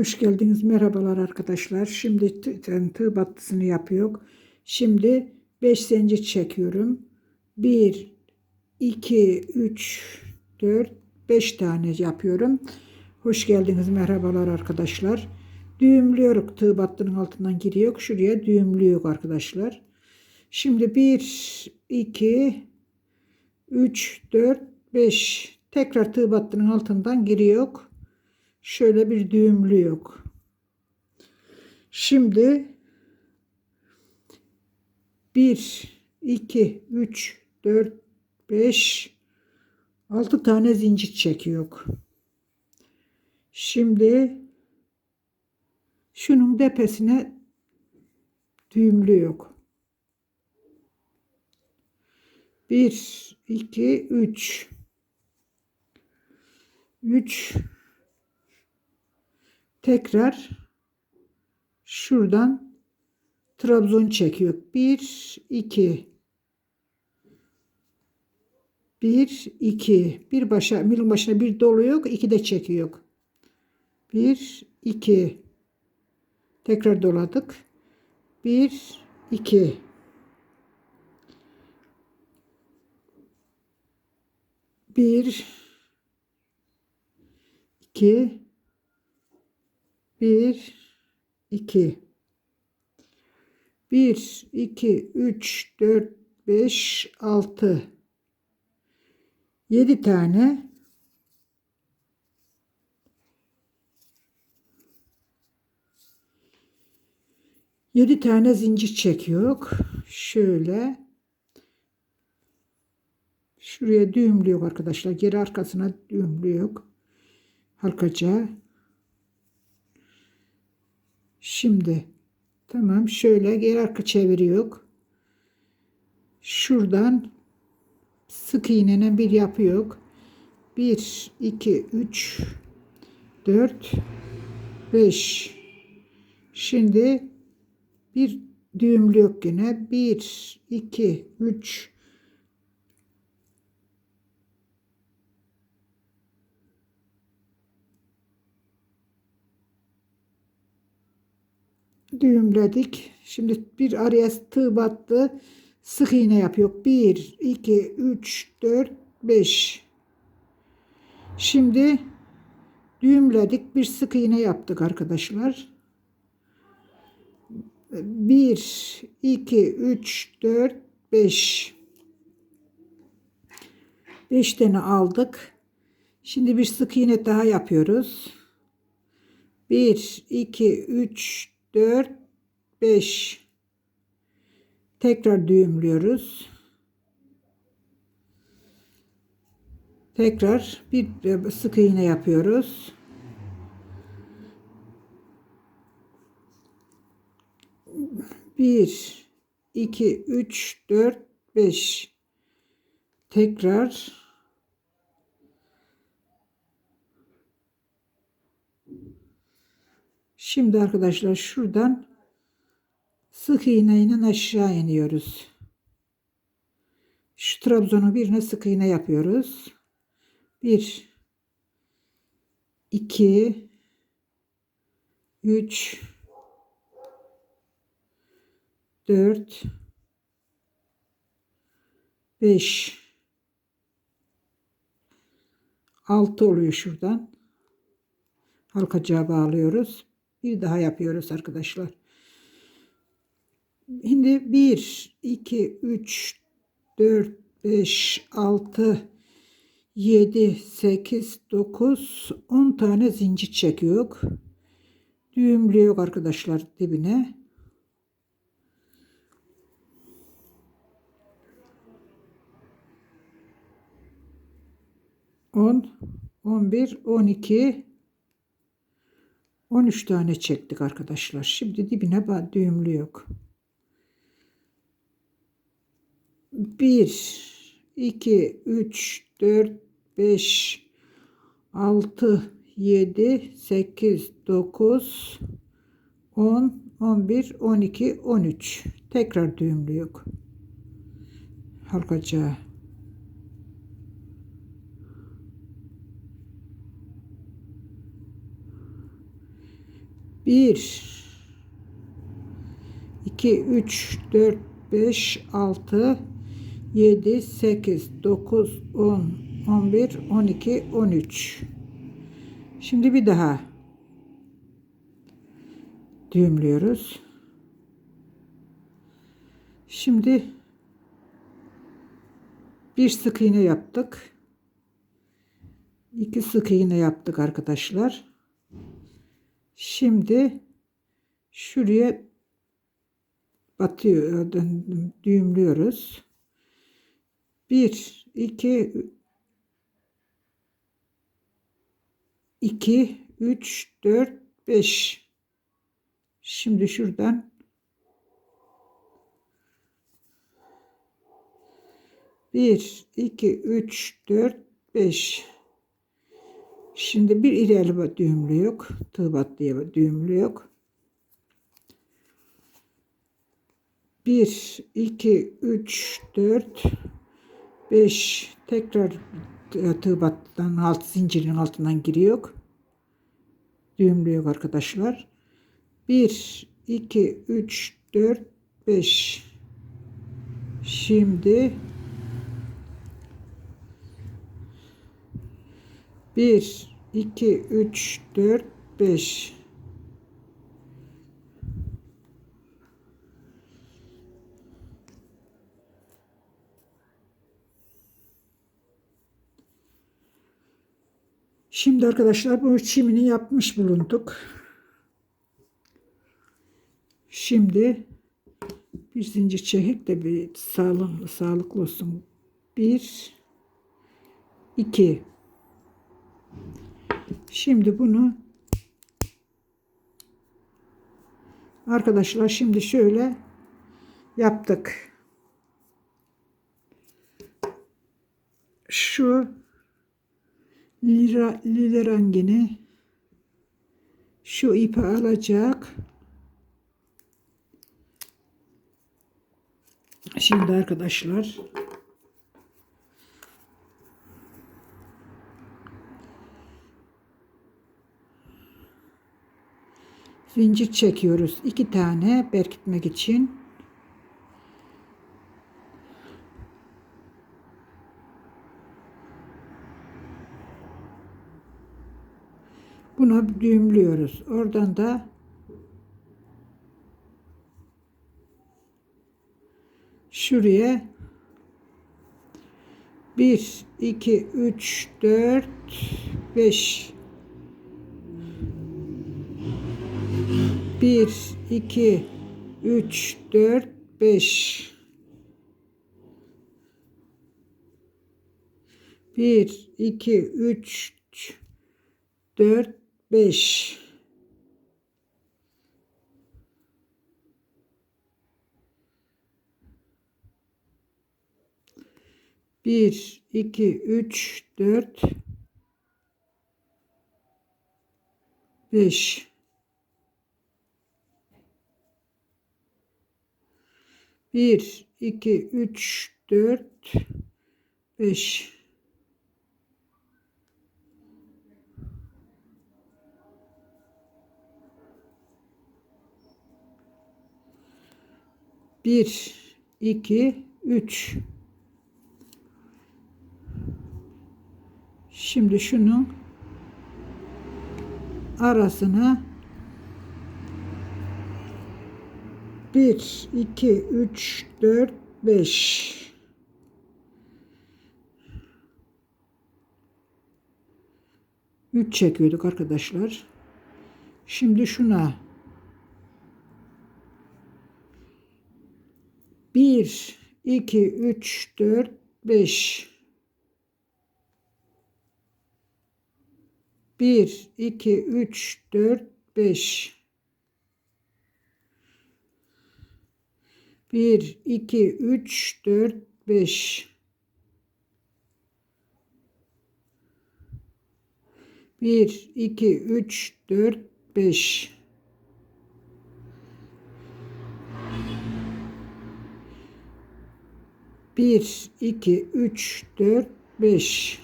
Hoş geldiniz. Merhabalar arkadaşlar. Şimdi tı- tı- tığ battısını yapıyor. Şimdi 5 zincir çekiyorum. 1 2 3 4 5 tane yapıyorum. Hoş geldiniz. Merhabalar arkadaşlar. Düğümlüyoruz. Tığ battının altından giriyor. Şuraya düğümlüyor arkadaşlar. Şimdi 1 2 3 4 5 tekrar tığ battının altından giriyor. Şöyle bir düğümlü yok. Şimdi 1, 2, 3, 4, 5, 6 tane zincir çekiyor. Şimdi şunun tepesine düğümlü yok. 1, 2, 3, 3, tekrar şuradan trabzon çekiyor. 1 2 1 2 bir başa milin başına bir doluyor, iki de çekiyor. 1 2 tekrar doladık. 1 2 1 2 1 2 1 2 3 4 5 6 7 tane Yedi tane zincir çekiyor. Şöyle. Şuraya düğümlüyor arkadaşlar. Geri arkasına düğümlüyor. Halkaca. Şimdi tamam şöyle geri arka çeviriyor. Şuradan sık iğnene bir yapıyor. 1 2 3 4 5 Şimdi bir düğümlü yok yine. 1 2 3 düğümledik. Şimdi bir araya tığ battı. Sık iğne yapıyor. 1, 2, 3, 4, 5. Şimdi düğümledik. Bir sık iğne yaptık arkadaşlar. 1, 2, 3, 4, 5. 5 tane aldık. Şimdi bir sık iğne daha yapıyoruz. 1, 2, 3, 4, 5. Tekrar düğümlüyoruz. Tekrar bir sık iğne yapıyoruz. Bir, iki, üç, dört, beş. Tekrar Şimdi arkadaşlar şuradan sık iğneyle aşağı iniyoruz. Şu trabzonun birine sık iğne yapıyoruz. 1 2 3 4 5 6 oluyor şuradan. Halkacağa bağlıyoruz. Bir daha yapıyoruz arkadaşlar. Şimdi 1, 2, 3, 4, 5, 6, 7, 8, 9, 10 tane zincir çekiyor. Düğümlüyor arkadaşlar dibine. On, on bir, on iki, 13 tane çektik arkadaşlar. Şimdi dibine düğümlü yok. 1 2 3 4 5 6 7 8 9 10 11 12 13 tekrar düğümlü yok. Halkacağı 1 2 3 4 5 6 7 8 9 10 11 12 13 Şimdi bir daha düğümlüyoruz. Şimdi bir sık iğne yaptık. İki sık iğne yaptık arkadaşlar. Şimdi şuraya batıyor düğümlüyoruz. 1 2 2 3 4 5 Şimdi şuradan bir, iki, üç, dört, beş. Şimdi bir ileri düğümlü yok. Tığ battıya düğümlü yok. Bir, iki, üç, dört, beş. Tekrar tığ battıdan alt zincirin altından giriyor. Düğümlü yok arkadaşlar. 1, 2, 3, 4, 5. Şimdi 1, 2, 3, 4, 5. Şimdi arkadaşlar bu çimini yapmış bulunduk. Şimdi bir zincir çekik de bir sağlıklı, sağlıklı olsun. Bir, iki. Şimdi bunu arkadaşlar şimdi şöyle yaptık. Şu lira, lila rengini şu ipi alacak. Şimdi arkadaşlar zincir çekiyoruz. iki tane berkitmek için. Buna düğümlüyoruz. Oradan da şuraya 1 2 3 4 5 1 2 3 4 5 1 2 3 4 5 1, 2, 3, 4, 5. Bir, iki, üç. Şimdi şunun arasına 1 2 3 4 5 3 çekiyorduk arkadaşlar. Şimdi şuna 1 2 3 4 5 1, 2, 3, 4, 5. 1, 2, 3, 4, 5. 1, 2, 3, 4, 5. Bir, iki, üç, dört, beş.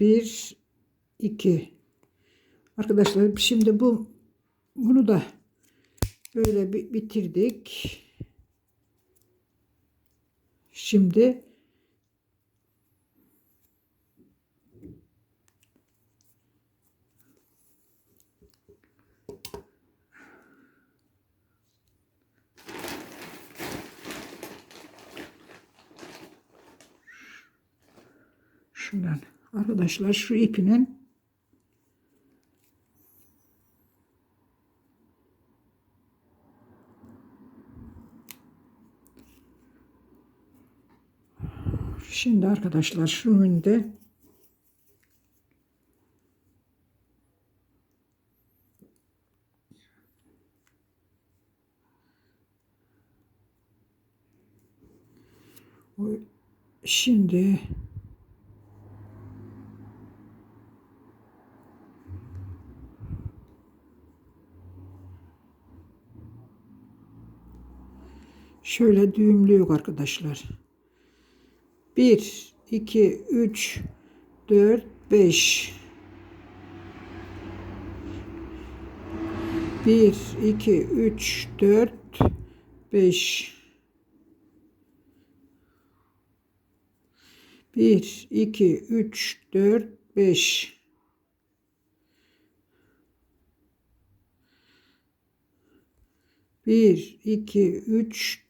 1 2 Arkadaşlar şimdi bu bunu da böyle bi- bitirdik. Şimdi şuradan arkadaşlar şu ipinin Şimdi arkadaşlar şu O- Şimdi şöyle düğümlüyor arkadaşlar. 1 2 3 4 5 1 2 3 4 5 1 2 3 4 5 1 2 3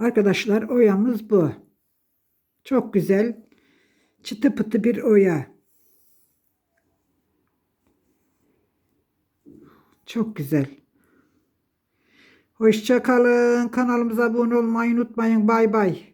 Arkadaşlar oyamız bu. Çok güzel. Çıtı pıtı bir oya. Çok güzel. Hoşça kalın. Kanalımıza abone olmayı unutmayın. Bay bay.